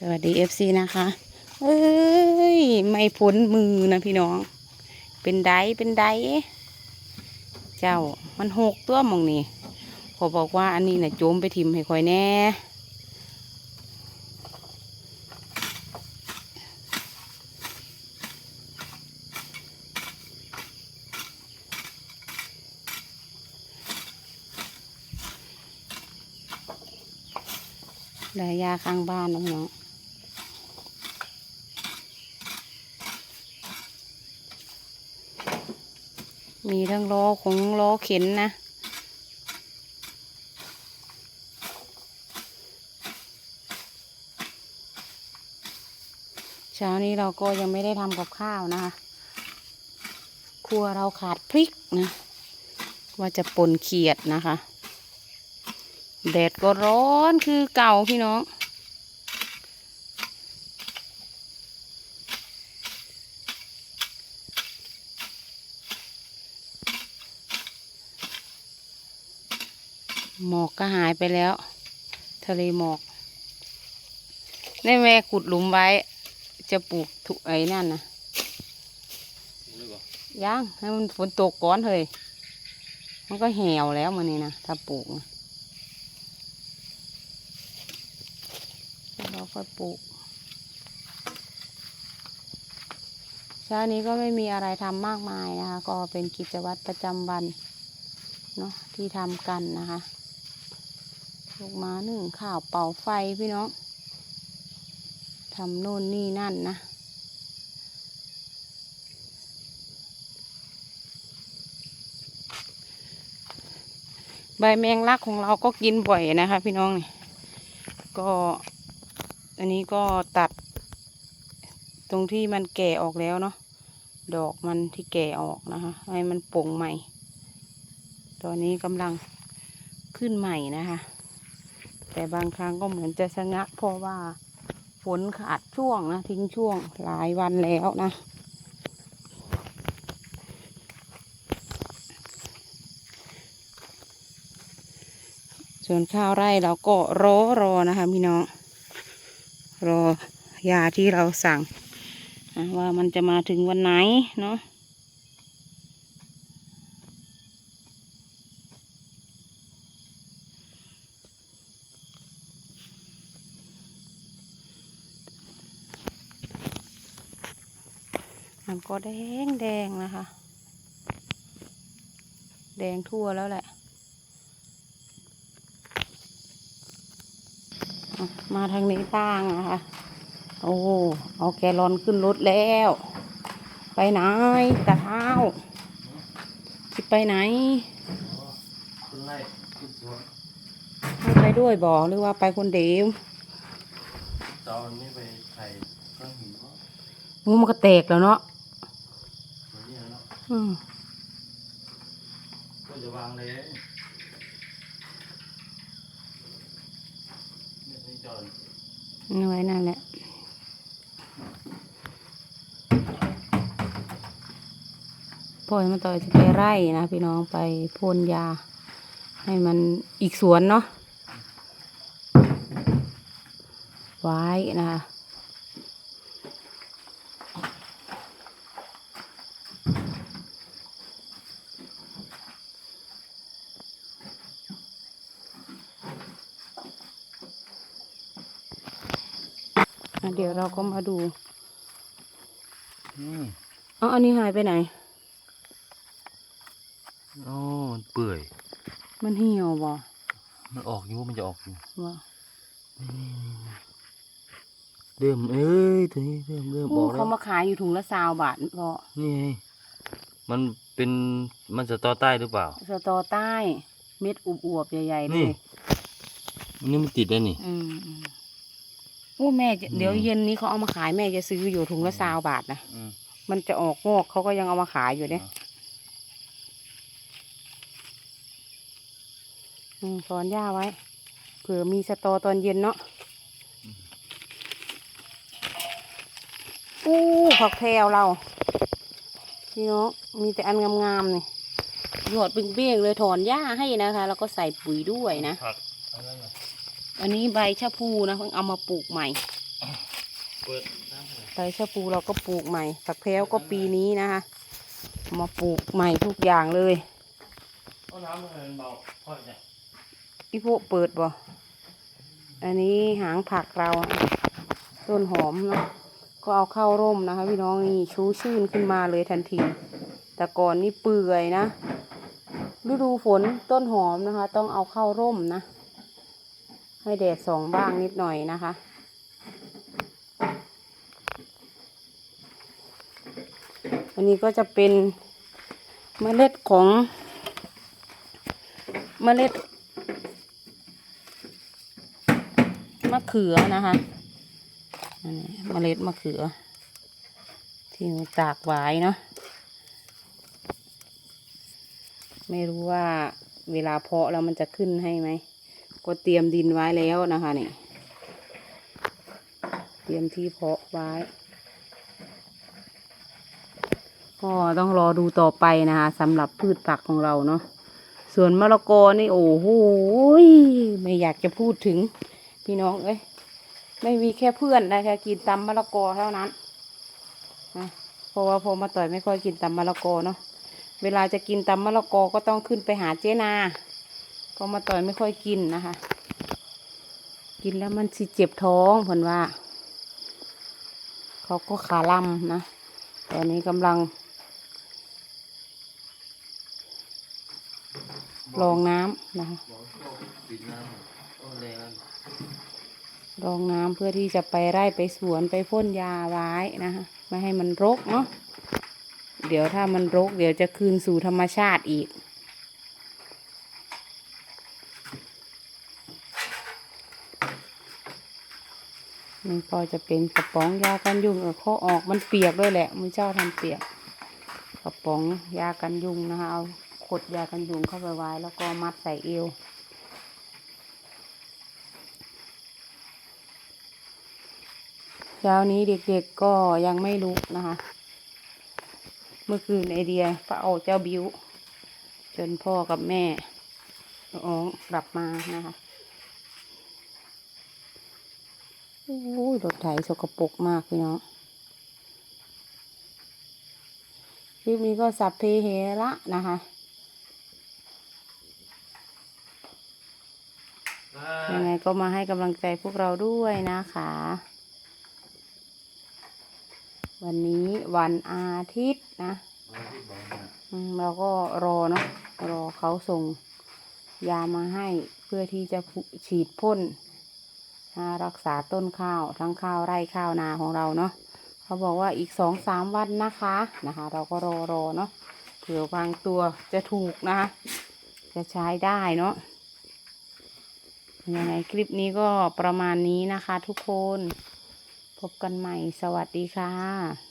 สวัสดี FC นะคะเอ้ย ไม่พ้นมือนะพี่น้อง เป็นไดเป็นไดเจ้ามันหกตัวมองนี่พอบอกว่าอันนี้นะ่ะโจมไปทิมให้คอยแน่ได้ยาข้างบ้านน้อง มีทั้งล้อของล้อเข็นนะ เช้านี้เราก็ยังไม่ได้ทำกับข้าวนะคะ ครัวเราขาดพริกนะ ว่าจะปนเขียดนะคะ แดดก็ร้อนคือเก่าพี่น้อง หมอกก็หายไปแล้ว ทะเลหมอกในแม่ขุดหลุมไว้ จะปลูกถุไอ้นั่นนะยังให้มันฝนตกก่อนเฮ้ยมันก็เหี่ยวแล้วมันนี่นะถ้าปลูกแล้วเราค่อยปลูกเช้านี้ก็ไม่มีอะไรทำมากมายนะคะ ก็เป็นกิจวัตรประจำวันเนาะที่ทำกันนะคะ ลูกมาหนึ่งข้าวเป่าไฟพี่น้องทำโน่นนี่นั่นนะใบแมงลักของเราก็กินบ่อยนะคะพี่น้องนี่ก็อันนี้ก็ตัด ตรงที่มันแก่ออกแล้วเนาะดอกมันที่แก่ออกนะคะ ให้มันป่งใหม่ ตอนนี้กำลังขึ้นใหม่นะคะ แต่บางครั้งก็เหมือนจะชะงักเพราะว่าฝนขาดช่วงนะ ทิ้งช่วงหลายวันแล้วนะ ส่วนข้าวไร่เราก็รอรอนะคะพี่น้อง รอยาที่เราสั่งว่ามันจะมาถึงวันไหนเนาะ มันก็แดงแดงนะคะ แดงทั่วแล้วแหละอะมาทางนี้บ้างนะคะ โอ้เอาแกลลอนขึ้นรถแล้ว ไปไหนตาเท้าจะไปไหนขึ้นไล่ขึ้นสวนให้ไปด้วยบอกหรือว่าไปคนเดียวตอนนี้ไปไถ่ก้อนหินเพราะงูมันก็แตกแล้วเนาะ เหมือนนี้เนาะ อืมก็จะวางเลยน่อนนี่ไว้นั่นแหละพ่อมาต่อยจะไปไร่นะพี่น้องไปพ่นยา ให้มันอีกสวนเนาะไว้นะคะ อะเดี๋ยวเราก็มาดูอืมเอาอันนี้หายไปไหน โอ้มันเปื่อย มันเหี่ยวบ่มันออกอยู่มันจะออกอยู่บ่เริ่มเอ้ยตัวนี้เริ่มเริ่มอโอ้อกแล้เขาวมาขายอยู่ถุงละสาวบาทพอนี่ไงมันเป็นมันจะต่อใต้หรือเปล่า สตอใต้ เม็ดอวบๆใหญ่ๆเลนี่ยอันนี้มันติดได้นี่อืมอืม โอ้แม่จะอืม เดี๋ยวเย็นนี้เขาเอามาขายแม่จะซื้ออยู่ถุงละสาวบาทนะอืมมันจะออกงอกเขาก็ยังเอามาขายอยู่เนี่ยอ่าอืมสอนย่าไว้เผื่อมีสตอตอนเย็นเนาะอู้ผักแพรวเราพี่น้องมีแต่อันงามๆนี่หยอดเบี้ยงๆเลยถอนหญ้าให้นะคะ แล้วก็ใส่ปุ๋ยด้วยนะผักอันนั้นน่ะ อันนี้ใบชะพูนะเพิ่งเอามาปลูกใหม่ ใบชะพูเราก็ปลูกใหม่ผักแพรวก็ปีนี้นะคะมาปลูกใหม่ทุกอย่างเลยน้ำมันเบาพ่อเนี่ยอีพวกเปิดบ่อันนี้หางผักเราต้นหอมเนาะก็เอาเข้าร่มนะคะ พี่น้องนี่ชูชื่นขึ้นมาเลยทันที แต่ก่อนนี่เปื่อยนะฤดูฝนต้นหอมนะคะ ต้องเอาเข้าร่มนะ ให้แดดส่องบ้างนิดหน่อยนะคะ อันนี้ก็จะเป็นเมล็ดของเมล็ดมะเขือนะคะนนี้เมล็ดมะเขือ ที่ตากไว้เนาะไม่รู้ว่าเวลาเพาะแล้วมันจะขึ้นให้ไหม ก็เตรียมดินไว้แล้วนะคะนี่เตรียมที่เพาะไว้ ก็ต้องรอดูต่อไปนะคะสำหรับพืชผักของเราเนาะส่วนมะละกอนี่โอ้โหไม่อยากจะพูดถึงพี่น้องเอ้ยไม่มีแค่เพื่อนนะแค่กินตำมะละกอเท่านั้นนะเพราะว่าพอมาต่อยไม่ค่อยกินตำมะละกอเนาะเวลาจะกินตำมะละกอก็ต้องขึ้นไปหาเจนา พอมาต่อยไม่ค่อยกินนะคะ กินแล้วมันสิเจ็บท้องเพิ่นว่า เขาก็ขาล่ำนะ ตอนนี้กำลังรองน้ำนะคะบองรองน้ำเพื่อที่จะไปไร่ไปสวนไปพ่นยาไว้นะคะไม่ให้มันรกเนาะเดี๋ยวถ้ามันรก เดี๋ยวจะคืนสู่ธรรมชาติอีก นี่ก็จะเป็นกระป๋องยากันยุงเออเขาออกมันเปียกด้วยแหละมือเจ้าทำเปียก กระป๋องยากันยุงนะคะเอาขดยากันยุงเข้าไปไว้ แล้วก็มัดใส่เอวเช้านี้เด็กๆก็ยังไม่ลุกนะคะ เมื่อคืนไอเดียพระเอาเจ้าบิวจนพ่อกับแม่อ๋อกลับมานะคะ โอ้ยรถไถสกปรกมากพี่น้องคลิปนี้ก็สับเพเหระนะคะยังไงก็มาให้กำลังใจพวกเราด้วยนะคะ วันนี้วันอาทิตย์นะเราก็รอเนาะรอเขาส่งยามาให้เพื่อที่จะฉีดพ่น นะรักษาต้นข้าวทั้งข้าวไร่ข้าวนาของเราเนาะเขาบอกว่าอีกสองสามวันนะคะนะคะ เราก็รอรอเนาะเผื่อวางตัวจะถูกนะคะจะใช้ได้เนาะยังไงคลิปนี้ก็ประมาณนี้นะคะทุกคน พบกันใหม่สวัสดีค่ะ